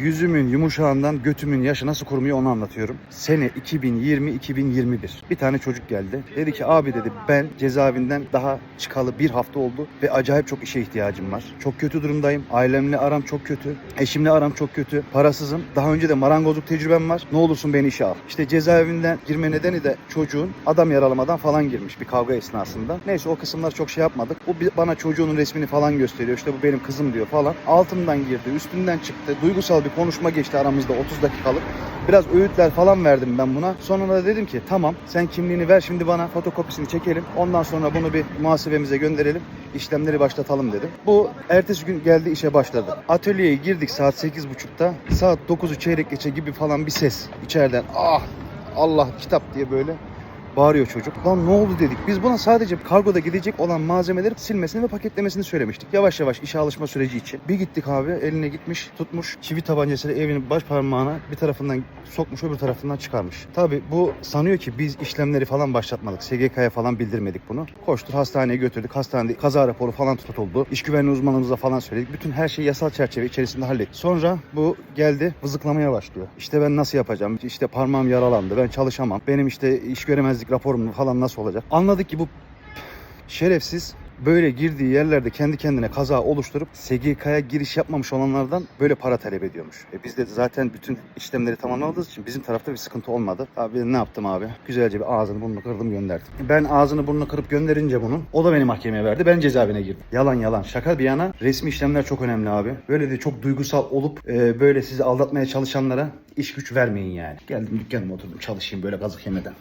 Yüzümün yumuşağından götümün yaşı nasıl kurumuyor onu anlatıyorum. Sene 2020-2021. Bir tane çocuk geldi. Dedi ki abi dedi ben cezaevinden daha çıkalı bir hafta oldu ve acayip çok işe ihtiyacım var. Çok kötü durumdayım. Ailemle aram çok kötü. Eşimle aram çok kötü. Parasızım. Daha önce de marangozluk tecrübem var. Ne olursun beni işe al. İşte cezaevinden girme nedeni de çocuğun adam yaralamadan falan girmiş bir kavga esnasında. Neyse o kısımlar çok şey yapmadık. Bu bana çocuğunun resmini falan gösteriyor. İşte bu benim kızım diyor falan. Altımdan girdi, üstünden çıktı. Duygusal bir konuşma geçti aramızda 30 dakikalık. Biraz öğütler falan verdim ben buna. Sonra da dedim ki tamam sen kimliğini ver şimdi bana fotokopisini çekelim. Ondan sonra bunu bir muhasebemize gönderelim. işlemleri başlatalım dedim. Bu ertesi gün geldi işe başladı. Atölyeye girdik saat 8.30'da. Saat 9'u çeyrek geçe gibi falan bir ses. içeriden ah Allah kitap diye böyle Bağırıyor çocuk. Lan ne oldu dedik. Biz buna sadece kargoda gidecek olan malzemeleri silmesini ve paketlemesini söylemiştik. Yavaş yavaş işe alışma süreci için. Bir gittik abi eline gitmiş tutmuş çivi tabancasıyla evinin baş parmağına bir tarafından sokmuş öbür tarafından çıkarmış. Tabi bu sanıyor ki biz işlemleri falan başlatmadık. SGK'ya falan bildirmedik bunu. Koştur hastaneye götürdük. Hastanede kaza raporu falan tutuldu. İş güvenliği uzmanımıza falan söyledik. Bütün her şeyi yasal çerçeve içerisinde hallettik. Sonra bu geldi vızıklamaya başlıyor. İşte ben nasıl yapacağım? İşte parmağım yaralandı. Ben çalışamam. Benim işte iş göremezlik raporum falan nasıl olacak? Anladık ki bu şerefsiz böyle girdiği yerlerde kendi kendine kaza oluşturup SGK'ya giriş yapmamış olanlardan böyle para talep ediyormuş. E biz de zaten bütün işlemleri tamamladığımız için bizim tarafta bir sıkıntı olmadı. Abi ne yaptım abi? Güzelce bir ağzını burnunu kırdım gönderdim. Ben ağzını burnunu kırıp gönderince bunun o da beni mahkemeye verdi. Ben cezaevine girdim. Yalan yalan. Şaka bir yana resmi işlemler çok önemli abi. Böyle de çok duygusal olup e, böyle sizi aldatmaya çalışanlara iş güç vermeyin yani. Geldim dükkanıma oturdum çalışayım böyle kazık yemeden.